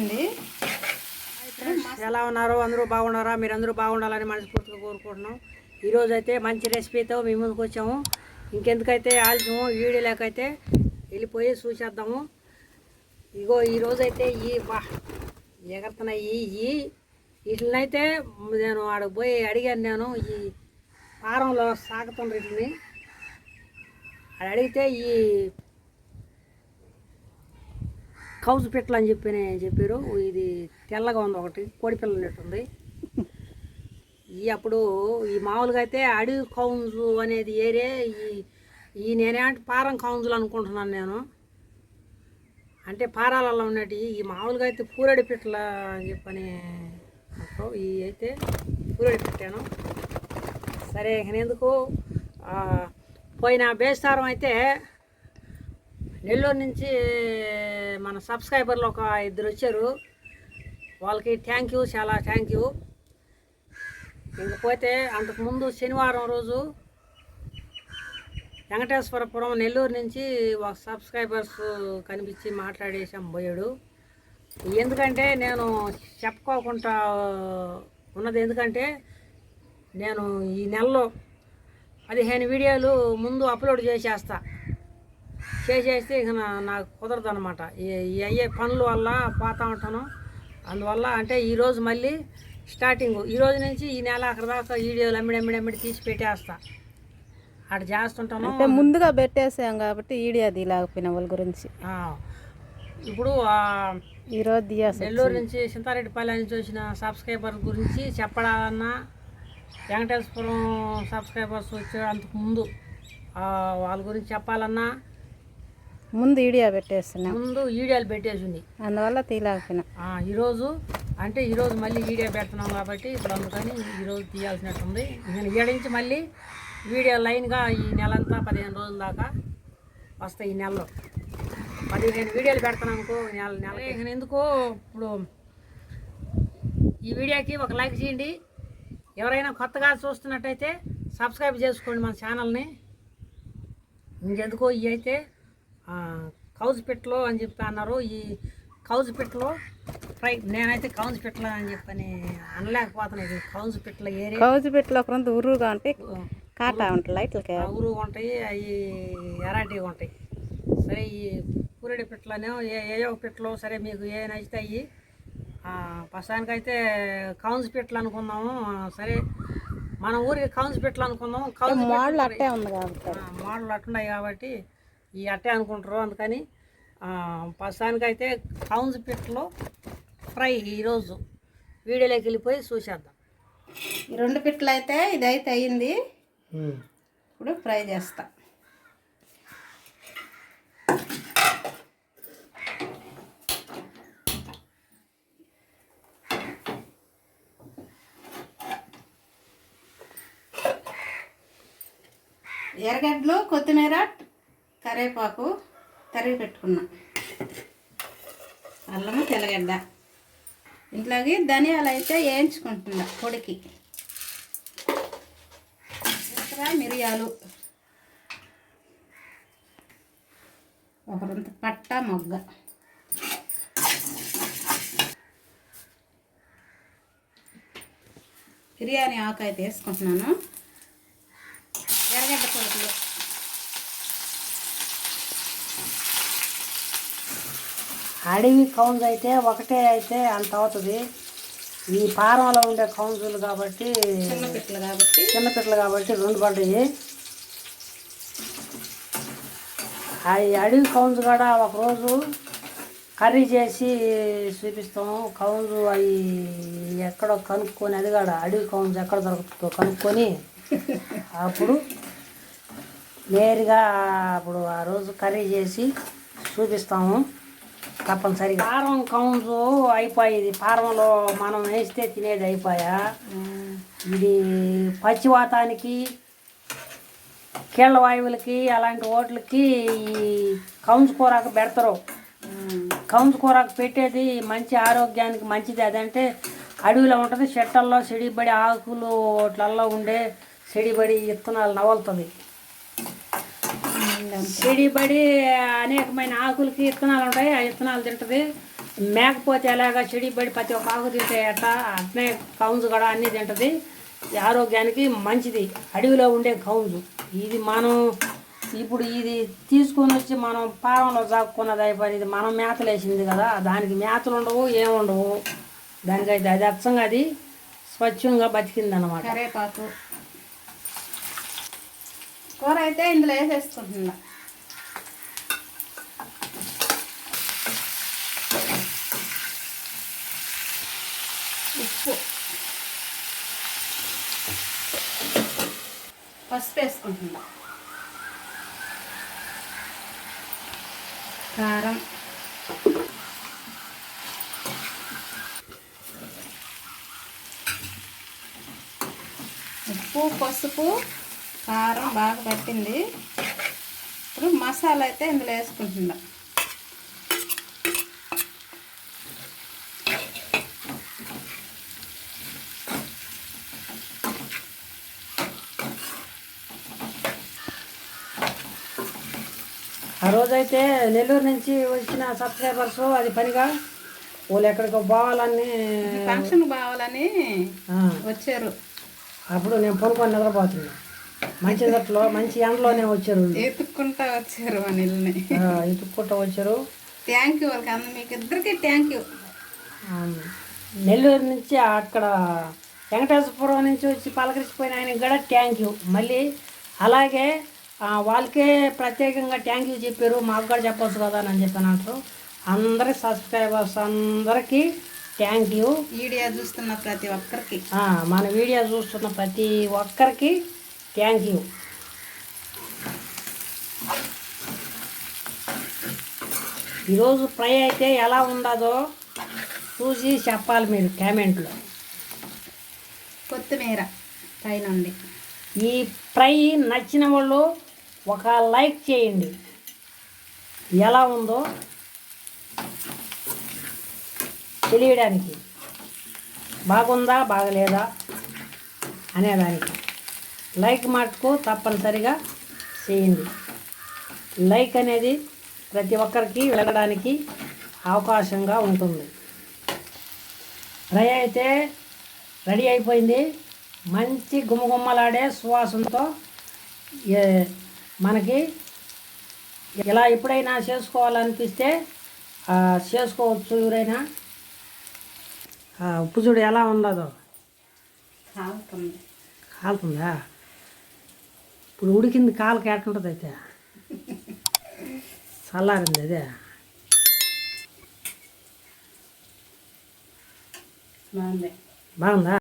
అయింది ఎలా ఉన్నారో అందరూ బాగున్నారా? మీరు అందరూ బాగుండాలని మనస్ఫూర్తిగా కోరుకుంటున్నాం. ఈరోజు అయితే మంచి రెసిపీతో మీ ముందుకు వచ్చాము. ఇంకెందుకైతే ఆలస్యము వీడియోలోకైతే వెళ్ళిపోయి చూసేద్దాము. ఇగో ఈరోజు అయితే ఈ బా ఎగరుతున్నాయి ఈ వీటినైతే నేను ఆడకు పోయి అడిగాను నేను. ఈ పారంలో సాగుతుండ్రు వీటిని. అడిగితే ఈ కౌజు పిట్టలు అని చెప్పి చెప్పారు. ఇది తెల్లగా ఉంది ఒకటి కోడి పిల్ల ఈ అప్పుడు ఈ మామూలుగా అయితే అడవి కౌంజు అనేది ఏరే ఈ ఈ నేనేంటి పారం కౌంజులు అనుకుంటున్నాను నేను. అంటే పారాలలో ఉన్నట్టు ఈ మామూలుగా అయితే పూరడి పిట్టల అని చెప్పని ఈ అయితే పూరడి పెట్టాను. సరే ఎందుకు పోయిన బేస్తారం అయితే నెల్లూరు నుంచి మన సబ్స్క్రైబర్లు ఒక ఇద్దరు వచ్చారు. వాళ్ళకి థ్యాంక్ యూ చాలా థ్యాంక్ యూ ఇంకపోతే అంతకుముందు శనివారం రోజు వెంకటేశ్వరపురం నెల్లూరు నుంచి ఒక సబ్స్క్రైబర్స్ కనిపించి మాట్లాడేసాం పోయాడు. ఎందుకంటే నేను చెప్పుకోకుండా ఉన్నది ఎందుకంటే నేను ఈ నెలలో పదిహేను వీడియోలు ముందు అప్లోడ్ చేసేస్తా. చేసేస్తే ఇక నాకు కుదరదు అనమాట ఈ అయ్యే పనుల వల్ల పోతా ఉంటాను అందువల్ల అంటే ఈరోజు మళ్ళీ స్టార్టింగ్ ఈ రోజు నుంచి ఈ నెల అక్కడ దాకా వీడియోలు అమ్మిడి అమ్మిడి అమ్మిడి తీసి పెట్టేస్తా. అక్కడ చేస్తుంటాను. అంటే ముందుగా పెట్టేసాం కాబట్టి ఈడి అది లేకపోయినా వాళ్ళ గురించి. ఇప్పుడు ఈరోజు నెల్లూరు నుంచి సింతారెడ్డిపల్లి నుంచి వచ్చిన సబ్స్క్రైబర్ గురించి చెప్పడాలన్నా వెంకటేశ్వరం సబ్స్క్రైబర్స్ వచ్చే అంతకు ముందు వాళ్ళ గురించి చెప్పాలన్నా ముందు ఈడియా పెట్టేస్తున్నాం. ముందు వీడియోలు పెట్టేసింది. అందువల్ల తీయలేకపోయినా. ఆ, ఈరోజు అంటే ఈరోజు మళ్ళీ వీడియో పెడుతున్నాం కాబట్టి ఇప్పుడు అందుకని ఈరోజు తీయాల్సినట్టుంది. నేను ఈడ నుంచి మళ్ళీ వీడియో లైన్గా ఈ నెలంతా పదిహేను రోజుల దాకా వస్తాయి ఈ నెలలో. పదిహేను వీడియోలు పెడతాను అనుకో నెల నెల ఇక ఎందుకో ఇప్పుడు ఈ వీడియోకి ఒక లైక్ చేయండి. ఎవరైనా కొత్తగా చూస్తున్నట్టయితే సబ్స్క్రైబ్ చేసుకోండి మన ఛానల్ని. ఇంకెందుకో ఇవి అయితే ఆ, కౌజు పిట్టలు అని చెప్పి అన్నారు. ఈ కౌజు పిట్టలు ఫ్రై నేనైతే కౌజు పిట్టలు అని చెప్పని అనలేకపోతున్నాను ఇది కౌజు పిట్టల ఏరియా. కౌజు పెట్టిలో ఒకరంత ఉర్రుగా ఉంటే కాటా ఉంటుంది లైట్లకి ఉంటాయి అవి ఎరాటివి ఉంటాయి. సరే ఈ పూరెడి పిట్టలనే ఏ ఏయో పిట్టలు సరే మీకు ఏ నచ్చుతాయి ప్రస్తుతానికైతే కౌన్స్ పిట్టలు అనుకుందాము ఆ, సరే మన ఊరికి కౌన్స్ పిట్టలు అనుకుందాము కౌన్స్ మోడల్ అట్టే ఉంది కాబట్టి. మోడల్ అట్టున్నాయి కాబట్టి ఈ అట్టే అనుకుంటారు. అందుకని ఆ, ప్రస్తుతానికైతే కౌన్స్ పిట్టలు ఫ్రై ఈరోజు వీడియోలోకి వెళ్ళిపోయి చూసేద్దాం. ఈ రెండు పిట్టలు అయితే ఇదైతే అయ్యింది. ఇప్పుడు ఫ్రై చేస్తా. ఎర్రగడ్డలు కొత్తిమీర కరివేపాకు తరిగి పెట్టుకున్నా. అల్లము తెల్లగడ్డ. ఇంట్లోకి ధనియాలు అయితే వేయించుకుంటున్నా పొడికి. మిరియాలు. ఒకరంత పట్ట మొగ్గ. బిర్యానీ ఆకు అయితే వేసుకుంటున్నాను. అడవి కౌన్స్ అయితే ఒకటే అయితే అంత అవుతుంది. ఈ పారంలో ఉండే కౌన్సులు కాబట్టి చిన్న పిట్టలు కాబట్టి. చిన్న పిట్టలు కాబట్టి రెండు పడ్డాయి. ఈ అడవి కౌన్స్ కూడా ఒకరోజు కర్రీ చేసి చూపిస్తాము. కౌన్స్ అవి ఎక్కడో కనుక్కొని అది కూడా అడవి కౌన్స్ ఎక్కడ దొరుకుతుందో కనుక్కొని అప్పుడు నేరుగా అప్పుడు ఆ రోజు కర్రీ చేసి చూపిస్తాము. తప్పనిసరిగా. పారం కౌన్స్ అయిపోయేది పారంలో మనం వేస్తే తినేది అయిపోయా. ఇది పచ్చివాతానికి కీళ్ళ వాయువులకి అలాంటి ఓట్లకి ఈ కౌన్స్ కూరకు పెడతారు. కౌన్స్ కూరకు పెట్టేది మంచి ఆరోగ్యానికి మంచిది. అదంటే అడవిలో ఉంటుంది చెట్టల్లో చెడిబడి ఆకులు వాటిల్లో ఉండే చెడిబడి విత్తనాలు నవలుతుంది. చెడిబడి అనేకమైన ఆకులకి విత్తనాలు ఉంటాయి ఆ విత్తనాలు తింటుంది. మేకపోతే ఎలాగా చెడిపడి ప్రతి ఒక్క ఆకు తింటే అట్ట అట్నే కౌన్స్ కూడా అన్నీ తింటది. ఆరోగ్యానికి మంచిది. అడవిలో ఉండే కౌన్స్. ఇది మనం ఇప్పుడు ఇది తీసుకొని వచ్చి మనం పారంలో జాక్కున్నది అయిపోయి ఇది. మనం మేతలు వేసింది కదా దానికి మేతలు ఉండవు ఏముండవు దానికైతే అది అచ్చంగా అది స్వచ్ఛంగా బతికింది అనమాట కరేపాకు. కూర అయితే ఇందులో వేసేసుకుంటున్నా. ఉప్పు పసుపు వేసుకుంటున్నా కారం ఉప్పు పసుపు కారం బాగా పట్టింది. ఇప్పుడు మసాలా అయితే ఇందులో వేసుకుంటున్నాం. ఆ రోజైతే నెల్లూరు నుంచి వచ్చిన సబ్స్క్రైబర్స్ అది పనిగా? వాళ్ళు ఎక్కడికో పోవాలని ఫంక్షన్ బావాలని ఆ, వచ్చారు. అప్పుడు నేను పనుకొని నిద్రపోతున్నా. మంచి దట్లో మంచి ఎండలోనే వచ్చారు. ఎత్తుక్కుంటా వచ్చారు మన ఇల్లుని ఆ, ఇటుక్కుంటూ వచ్చారు. థ్యాంక్ యూ వాళ్ళకి అందరు మీకు ఇద్దరికి థ్యాంక్ యూ నెల్లూరు నుంచి అక్కడ వెంకటేశ్వరపురం నుంచి వచ్చి పలకరించిపోయిన ఆయనకి కూడా థ్యాంక్ యూ మళ్ళీ అలాగే వాళ్ళకే ప్రత్యేకంగా థ్యాంక్ యూ చెప్పారు. మాకు కూడా చెప్పొచ్చు కదా అని చెప్పాను అంటారు. అందరి సబ్స్క్రైబర్స్ అందరికీ థ్యాంక్ యూ వీడియో చూస్తున్న ప్రతి ఒక్కరికి. మన వీడియో చూస్తున్న ప్రతి ఒక్కరికి థ్యాంక్ యూ ఈరోజు ఫ్రై అయితే ఎలా ఉండదో చూసి చెప్పాలి మీరు కామెంట్లో కొత్తిమీర పైనుండి. ఈ ఫ్రై నచ్చిన వాళ్ళు ఒక లైక్ చేయండి. ఎలా ఉందో తెలియడానికి. బాగుందా బాగలేదా అనేదానికి. లైక్ మటుకు తప్పనిసరిగా చేయండి. లైక్ అనేది ప్రతి ఒక్కరికి వెళ్ళడానికి అవకాశంగా ఉంటుంది. ఫ్రై అయితే రెడీ అయిపోయింది. మంచి గుమగుమ్మలాడే సువాసనతో ఏ- మనకి ఇలా ఎప్పుడైనా చేసుకోవాలనిపిస్తే చేసుకోవచ్చు ఎవరైనా. ఉప్పు చూడు ఎలా ఉండదో కాలుతుంది. కాలుతుందా? ఇప్పుడు ఉడికింది కాలు కేటుంటుంది అయితే? చల్లారింది అదే. బాగుందా?